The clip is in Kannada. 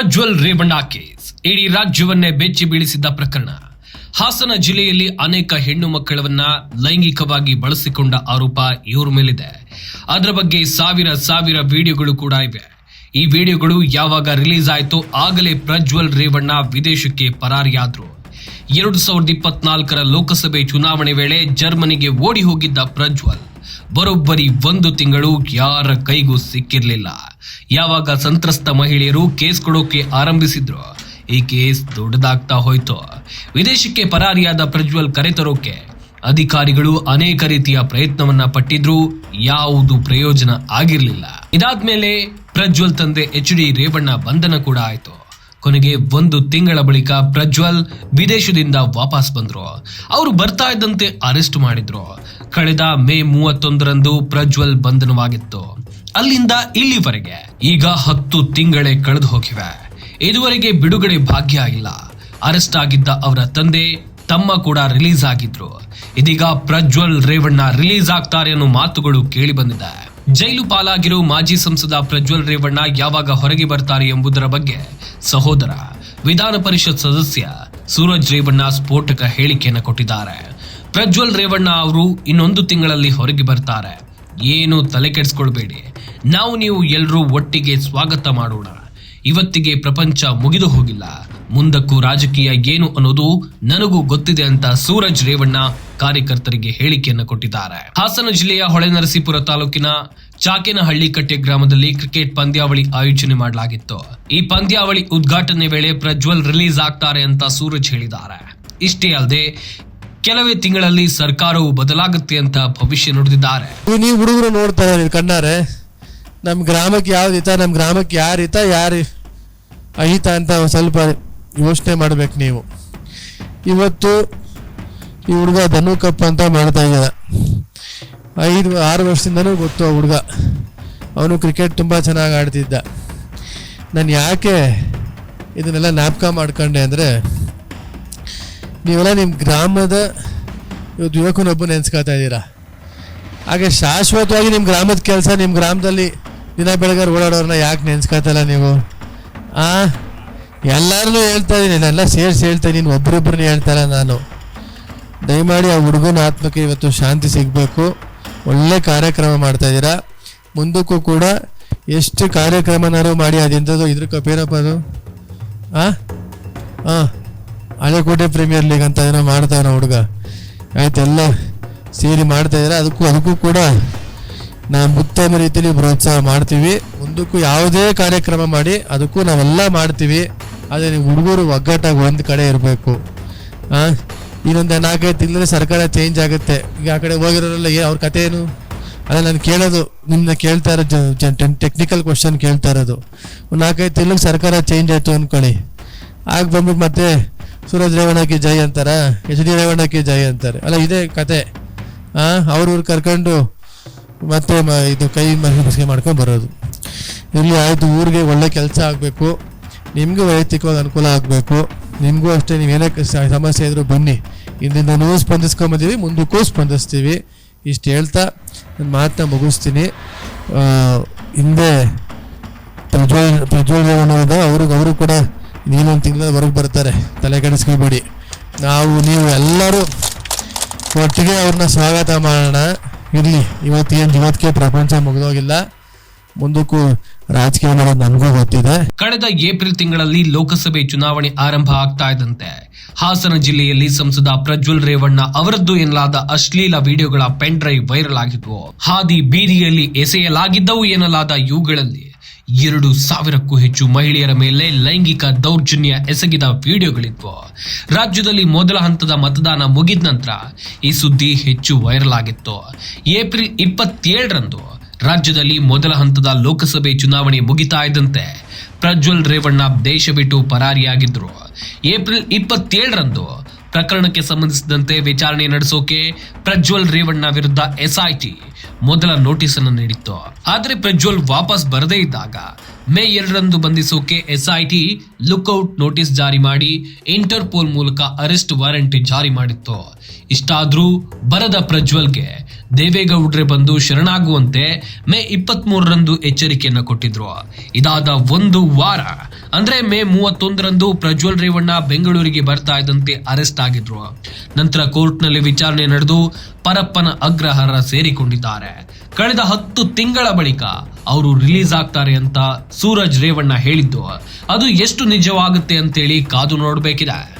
ಪ್ರಜ್ವಲ್ ರೇವಣ್ಣ ಕೇಸ್. ಇಡೀ ರಾಜ್ಯವನ್ನೇ ಬೆಚ್ಚಿ ಬೀಳಿಸಿದ್ದ ಪ್ರಕರಣ. ಹಾಸನ ಜಿಲ್ಲೆಯಲ್ಲಿ ಅನೇಕ ಹೆಣ್ಣು ಮಕ್ಕಳವನ್ನ ಲೈಂಗಿಕವಾಗಿ ಬಳಸಿಕೊಂಡ ಆರೋಪ ಇವ್ರ ಮೇಲಿದೆ. ಅದರ ಬಗ್ಗೆ ಸಾವಿರ ಸಾವಿರ ವಿಡಿಯೋಗಳು ಕೂಡ ಇವೆ. ಈ ವಿಡಿಯೋಗಳು ಯಾವಾಗ ರಿಲೀಸ್ ಆಯ್ತೋ ಆಗಲೇ ಪ್ರಜ್ವಲ್ ರೇವಣ್ಣ ವಿದೇಶಕ್ಕೆ ಪರಾರಿಯಾದ್ರು. ಎರಡು ಸಾವಿರದ ಇಪ್ಪತ್ನಾಲ್ಕರ ಲೋಕಸಭೆ ಚುನಾವಣೆ ವೇಳೆ ಜರ್ಮನಿಗೆ ಓಡಿ ಹೋಗಿದ್ದ ಪ್ರಜ್ವಲ್. ಬರೋಬ್ಬರಿ ಒಂದು ತಿಂಗಳು ಯಾರ ಕೈಗೂ ಸಿಕ್ಕಿರ್ಲಿಲ್ಲ. ಯಾವಾಗ ಸಂತ್ರಸ್ತ ಮಹಿಳೆಯರು ಕೇಸ್ ಕೊಡೋಕೆ ಆರಂಭಿಸಿದ್ರು, ಈ ಕೇಸ್ ದೊಡ್ಡದಾಗ್ತಾ ಹೋಯ್ತು. ವಿದೇಶಕ್ಕೆ ಪರಾರಿಯಾದ ಪ್ರಜ್ವಲ್ ಕರೆತರೋಕೆ ಅಧಿಕಾರಿಗಳು ಅನೇಕ ರೀತಿಯ ಪ್ರಯತ್ನವನ್ನ ಪಟ್ಟಿದ್ರು, ಯಾವುದು ಪ್ರಯೋಜನ ಆಗಿರಲಿಲ್ಲ. ಇದಾದ್ಮೇಲೆ ಪ್ರಜ್ವಲ್ ತಂದೆ ಎಚ್ ಡಿ ರೇವಣ್ಣ ಬಂಧನ ಕೂಡ ಆಯ್ತು. ಕೊನೆಗೆ ಒಂದು ತಿಂಗಳ ಬಳಿಕ ಪ್ರಜ್ವಲ್ ವಿದೇಶದಿಂದ ವಾಪಸ್ ಬಂದ್ರು. ಅವರು ಬರ್ತಾ ಇದ್ದಂತೆ ಅರೆಸ್ಟ್ ಮಾಡಿದ್ರು. ಕಳೆದ ಮೇ ಮೂವತ್ತೊಂದರಂದು ಪ್ರಜ್ವಲ್ ಬಂಧನವಾಗಿತ್ತು. ಅಲ್ಲಿಂದ ಇಲ್ಲಿವರೆಗೆ ಈಗ ಹತ್ತು ತಿಂಗಳೇ ಕಳೆದು ಹೋಗಿವೆ. ಇದುವರೆಗೆ ಬಿಡುಗಡೆ ಭಾಗ್ಯ ಆಗಿಲ್ಲ ಅರೆಸ್ಟ್ ಆಗಿದ್ದ ಅವರ ತಂದೆ ತಮ್ಮ ಕೂಡ ರಿಲೀಸ್ ಆಗಿದ್ರು. ಇದೀಗ ಪ್ರಜ್ವಲ್ ರೇವಣ್ಣ ರಿಲೀಸ್ ಆಗ್ತಾರೆ ಅನ್ನೋ ಮಾತುಗಳು ಕೇಳಿ ಬಂದಿದೆ. ಜೈಲು ಪಾಲಾಗಿರೋ ಮಾಜಿ ಸಂಸದ ಪ್ರಜ್ವಲ್ ರೇವಣ್ಣ ಯಾವಾಗ ಹೊರಗೆ ಬರ್ತಾರೆ ಎಂಬುದರ ಬಗ್ಗೆ ಸಹೋದರ ವಿಧಾನ ಪರಿಷತ್ ಸದಸ್ಯ ಸೂರಜ್ ರೇವಣ್ಣ ಸ್ಫೋಟಕ ಹೇಳಿಕೆಯನ್ನು ಕೊಟ್ಟಿದ್ದಾರೆ. ಪ್ರಜ್ವಲ್ ರೇವಣ್ಣ ಅವರು ಇನ್ನೊಂದು ತಿಂಗಳಲ್ಲಿ ಹೊರಗೆ ಬರ್ತಾರೆ. ಏನು ತಲೆ ಕೆಡಿಸ್ಕೊಳ್ಬೇಡಿ. ನಾವು ನೀವು ಎಲ್ಲರೂ ಒಟ್ಟಿಗೆ ಸ್ವಾಗತ ಮಾಡೋಣ. ಇವತ್ತಿಗೆ ಪ್ರಪಂಚ ಮುಗಿದು ಹೋಗಿಲ್ಲ. ಮುಂದಕ್ಕೂ ರಾಜಕೀಯ ಏನು ಅನ್ನೋದು ನನಗೂ ಗೊತ್ತಿದೆ ಅಂತ ಸೂರಜ್ ರೇವಣ್ಣ ಕಾರ್ಯಕರ್ತರಿಗೆ ಹೇಳಿಕೆಯನ್ನು ಕೊಟ್ಟಿದ್ದಾರೆ. ಹಾಸನ ಜಿಲ್ಲೆಯ ಹೊಳೆನರಸೀಪುರ ತಾಲೂಕಿನ ಚಾಕೇನಹಳ್ಳಿ ಕಟ್ಟೆ ಗ್ರಾಮದಲ್ಲಿ ಕ್ರಿಕೆಟ್ ಪಂದ್ಯಾವಳಿ ಆಯೋಜನೆ ಮಾಡಲಾಗಿತ್ತು. ಈ ಪಂದ್ಯಾವಳಿ ಉದ್ಘಾಟನೆ ವೇಳೆ ಪ್ರಜ್ವಲ್ ರಿಲೀಸ್ ಆಗ್ತಾರೆ ಅಂತ ಸೂರಜ್ ಹೇಳಿದ್ದಾರೆ. ಇಷ್ಟೇ ಅಲ್ಲದೆ ಕೆಲವೇ ತಿಂಗಳಲ್ಲಿ ಸರ್ಕಾರವು ಬದಲಾಗುತ್ತೆ ಅಂತ ಭವಿಷ್ಯ ನುಡಿದಿದ್ದಾರೆ. ನೀವು ಹುಡುಗರು ನೋಡ್ತಾ ನೀವು ಕಣ್ಣಾರೆ. ನಮ್ಮ ಗ್ರಾಮಕ್ಕೆ ಯಾವ್ದು ಹಿತ ನಮ್ಮ ಗ್ರಾಮಕ್ಕೆ ಯಾರು ಹಿತ, ಯಾರು ಅಹಿತ ಅಂತ ಸ್ವಲ್ಪ ಯೋಚನೆ ಮಾಡ್ಬೇಕು ನೀವು. ಇವತ್ತು ಈ ಹುಡುಗ ಧನುಕಪ್ಪ ಅಂತ ಮಾಡ್ತಾ ಇದ್ದ ಐದು, ಆರು ವರ್ಷದಿಂದನೂ ಗೊತ್ತು ಆ ಹುಡುಗ. ಅವನು ಕ್ರಿಕೆಟ್ ತುಂಬ ಚೆನ್ನಾಗಿ ಆಡ್ತಿದ್ದ. ನಾನು ಯಾಕೆ ಇದನ್ನೆಲ್ಲ ಜ್ಞಾಪಕ ಮಾಡ್ಕೊಂಡೆ ಅಂದರೆ ನೀವೆಲ್ಲ ನಿಮ್ಮ ಗ್ರಾಮದ ಇವತ್ತು ಯುವಕನೊಬ್ಬ ನೆನ್ಸ್ಕೊಳ್ತಾ ಇದ್ದೀರಾ? ಹಾಗೆ ಶಾಶ್ವತವಾಗಿ ನಿಮ್ಮ ಗ್ರಾಮದ ಕೆಲಸ ನಿಮ್ಮ ಗ್ರಾಮದಲ್ಲಿ ದಿನ ಬೆಳಗಾರ ಓಡಾಡೋರನ್ನ ಯಾಕೆ ನೆನೆಸ್ಕೊಳ್ತಲ್ಲ ನೀವು? ಆ? ಎಲ್ಲರನ್ನೂ ಹೇಳ್ತಾ ಇದ್ದೀನಿ ಎಲ್ಲ ಸೇರಿಸಿ ಹೇಳ್ತಾ ಇದ್ದೀನಿ ಒಬ್ರೊಬ್ರನ್ನ ಹೇಳ್ತಾರ ನಾನು. ದಯಮಾಡಿ ಆ ಹುಡುಗನ ಆತ್ಮಕ್ಕೆ ಇವತ್ತು ಶಾಂತಿ ಸಿಗಬೇಕು. ಒಳ್ಳೆ ಕಾರ್ಯಕ್ರಮ ಮಾಡ್ತಾ ಇದ್ದೀರಾ ಮುಂದಕ್ಕೂ ಕೂಡ ಎಷ್ಟು ಕಾರ್ಯಕ್ರಮನಾರು ಮಾಡಿ ಅದೆಂಥದ್ದು ಇದ್ರ ಕಪೇರಪ್ಪ ಅದು? ಆ? ಹಾಂ ಹಳೆಕೋಟೆ ಪ್ರೀಮಿಯರ್ ಲೀಗ್ ಅಂತ ಏನೋ ಮಾಡ್ತಾನೆ ಹುಡುಗ. ಆಯ್ತೆಲ್ಲ ಸೇರಿ ಮಾಡ್ತಾ ಇದ್ದಾರೆ ಅದಕ್ಕೂ ಅದಕ್ಕೂ ಕೂಡ ನಾವು ಉತ್ತಮ ರೀತಿಯಲ್ಲಿ ಪ್ರೋತ್ಸಾಹ ಮಾಡ್ತೀವಿ. ಮುಂದಕ್ಕೂ ಯಾವುದೇ ಕಾರ್ಯಕ್ರಮ ಮಾಡಿ, ಅದಕ್ಕೂ ನಾವೆಲ್ಲ ಮಾಡ್ತೀವಿ. ಆದರೆ ನೀವು ಹುಡುಗರು ಒಗ್ಗಟ್ಟಾಗಿ ಒಂದು ಕಡೆ ಇರಬೇಕು. ಹಾಂ ಇನ್ನೊಂದು ನಾಲ್ಕೈದು ತಿಂಗಳಲ್ಲಿ ಸರ್ಕಾರ ಚೇಂಜ್ ಆಗುತ್ತೆ. ಈಗ ಆ ಕಡೆ ಹೋಗಿರೋರೆಲ್ಲ ಏ, ಅವ್ರ ಕತೆ ಏನು? ಅದೇ ನಾನು ಕೇಳೋದು ನಿಮ್ಮನ್ನ ಕೇಳ್ತಾ ಇರೋ ಟೆಕ್ನಿಕಲ್ ಕ್ವಶನ್ ಕೇಳ್ತಾ ಇರೋದು. ನಾಲ್ಕೈದು ತಿಂಗಳಿಗೆ ಸರ್ಕಾರ ಚೇಂಜ್ ಆಯಿತು ಅಂದ್ಕೊಳ್ಳಿ ಆಗ ಬಂದ್ಬಿಟ್ಟು ಮತ್ತೆ ಸೂರಜ್ ರೇವಣ್ಣಕ್ಕೆ ಜೈ ಅಂತಾರ, ಎಚ್ ಡಿ ರೇವಣ್ಣಕ್ಕೆ ಜೈ ಅಂತಾರೆ. ಅಲ್ಲ, ಇದೇ ಕತೆ. ಅವ್ರವ್ರು ಕರ್ಕೊಂಡು ಮತ್ತೆ ಇದು ಕೈ ಮಸಿಗೆ ಮಾಡ್ಕೊಂಡು ಬರೋದು. ಇಲ್ಲಿ ಆಯಿತು, ಊರಿಗೆ ಒಳ್ಳೆ ಕೆಲಸ ಆಗಬೇಕು. ನಿಮಗೂ ವೈಯಕ್ತಿಕವಾಗಿ ಅನುಕೂಲ ಆಗಬೇಕು. ನಿಮಗೂ ಅಷ್ಟೇ ನೀವೇನೇ ಏನೇ ಸಮಸ್ಯೆ ಇದ್ದರೂ ಬನ್ನಿ. ಇಂದಿಂದನೂ ಸ್ಪಂದಿಸ್ಕೊಂಬಂದೀವಿ ಮುಂದಕ್ಕೂ ಸ್ಪಂದಿಸ್ತೀವಿ. ಇಷ್ಟು ಹೇಳ್ತಾ ನನ್ನ ಮಾತನ್ನ ಮುಗಿಸ್ತೀನಿ. ಹಿಂದೆ ಪ್ರಜ್ವಲ್ ಪ್ರಜ್ವಲ್ ರೇವಣ್ಣ ಇದೆ ಅವ್ರಿಗೆ ಅವರು ಕೂಡ ಇನ್ನೊಂದು ತಿಂಗಳ ಹೊರಗೆ ಬರ್ತಾರೆ. ತಲೆ ಕೆಡಿಸ್ಕೊಬೇಡಿ ನಾವು, ನೀವು ಎಲ್ಲರೂ ಒಟ್ಟಿಗೆ ಅವ್ರನ್ನ ಸ್ವಾಗತ ಮಾಡೋಣ. ಇರಲಿ ಇವತ್ತೇನು ಇವತ್ತಿಗೆ ಪ್ರಪಂಚ ಮುಗಿದೋಗಿಲ್ಲ. ಮುಂದಕ್ಕೂ ರಾಜಕೀಯ ಮಾಡೋದು ನನಗೂ ಗೊತ್ತಿದೆ. ಕಳೆದ ಏಪ್ರಿಲ್ ತಿಂಗಳಲ್ಲಿ ಲೋಕಸಭೆ ಚುನಾವಣೆ ಆರಂಭ ಆಗ್ತಾ ಇದ್ದಂತೆ. ಹಾಸನ ಜಿಲ್ಲೆಯಲ್ಲಿ ಸಂಸದ ಪ್ರಜ್ವಲ್ ರೇವಣ್ಣ ಅವರದ್ದು ಎನ್ನಲಾದ ಅಶ್ಲೀಲ ವಿಡಿಯೋಗಳ ಪೆನ್ ಡ್ರೈವ್ ವೈರಲ್ ಆಗಿದ್ವು. ಹಾದಿ ಬೀದಿಯಲ್ಲಿ ಎಸೆಯಲಾಗಿದ್ದವು ಎನ್ನಲಾದ ಇವುಗಳಲ್ಲಿ ಎರಡು ಸಾವಿರಕ್ಕೂ ಹೆಚ್ಚು ಮಹಿಳೆಯರ ಮೇಲೆ ಲೈಂಗಿಕ ದೌರ್ಜನ್ಯ ಎಸಗಿದ ವಿಡಿಯೋಗಳಿದ್ವು. ರಾಜ್ಯದಲ್ಲಿ ಮೊದಲ ಹಂತದ ಮತದಾನ ಮುಗಿದ ನಂತರ ಈ ಸುದ್ದಿ ಹೆಚ್ಚು ವೈರಲ್ ಆಗಿತ್ತು. ಏಪ್ರಿಲ್ ಇಪ್ಪತ್ತೇಳರಂದು ರಾಜ್ಯದಲ್ಲಿ ಮೊದಲ ಹಂತದ ಲೋಕಸಭೆ ಚುನಾವಣೆ ಮುಗಿತಾ ಇದ್ದಂತೆ ಪ್ರಜ್ವಲ್ ರೇವಣ್ಣ ದೇಶ ಬಿಟ್ಟು ಪರಾರಿಯಾಗಿದ್ರು ಏಪ್ರಿಲ್ ಇಪ್ಪತ್ತೇಳರಂದು ಪ್ರಕರಣಕ್ಕೆ ಸಂಬಂಧಿಸಿದಂತೆ ವಿಚಾರಣೆ ನಡೆಸೋಕೆ ಪ್ರಜ್ವಲ್ ರೇವಣ್ಣ ವಿರುದ್ಧ ಎಸ್ಐಟಿ ಮೊದಲ ನೋಟಿಸ್ ಅನ್ನು ನೀಡಿತ್ತು. ಆದರೆ ಪ್ರಜ್ವಲ್ ವಾಪಸ್ ಬರದೇ ಇದ್ದಾಗ ಮೇ ಎರಡರಂದು ಬಂಧಿಸೋಕೆ ಎಸ್ಐಟಿ ಲುಕ್ಔಟ್ ನೋಟಿಸ್ ಜಾರಿ ಮಾಡಿ ಇಂಟರ್ಪೋಲ್ ಮೂಲಕ ಅರೆಸ್ಟ್ ವಾರೆಂಟ್ ಜಾರಿ ಮಾಡಿತ್ತು. ಇಷ್ಟಾದ್ರೂ ಬರದ ಪ್ರಜ್ವಲ್ಗೆ ದೇವೇಗೌಡ್ರೆ ಬಂದು ಶರಣಾಗುವಂತೆ ಮೇ ಇಪ್ಪತ್ಮೂರರಂದು ಎಚ್ಚರಿಕೆಯನ್ನು ಕೊಟ್ಟಿದ್ರು. ಇದಾದ ಒಂದು ವಾರ ಅಂದ್ರೆ ಮೇ ಮೂವತ್ತೊಂದರಂದು ಪ್ರಜ್ವಲ್ ರೇವಣ್ಣ ಬೆಂಗಳೂರಿಗೆ ಬರ್ತಾ ಇದ್ದಂತೆ ಅರೆಸ್ಟ್ ಆಗಿದ್ರು. ನಂತರ ಕೋರ್ಟ್ನಲ್ಲಿ ವಿಚಾರಣೆ ನಡೆದು ಪರಪ್ಪನ ಅಗ್ರಹಾರ ಸೇರಿಕೊಂಡಿದ್ದಾರೆ. ಕಳೆದ ಹತ್ತು ತಿಂಗಳ ಬಳಿಕ ಅವರು ರಿಲೀಸ್ ಆಗ್ತಾರೆ ಅಂತ ಸೂರಜ್ ರೇವಣ್ಣ ಹೇಳಿದ್ದು. ಅದು ಎಷ್ಟು ನಿಜವಾಗುತ್ತೆ ಅಂತೇಳಿ ಕಾದು ನೋಡಬೇಕಿದೆ.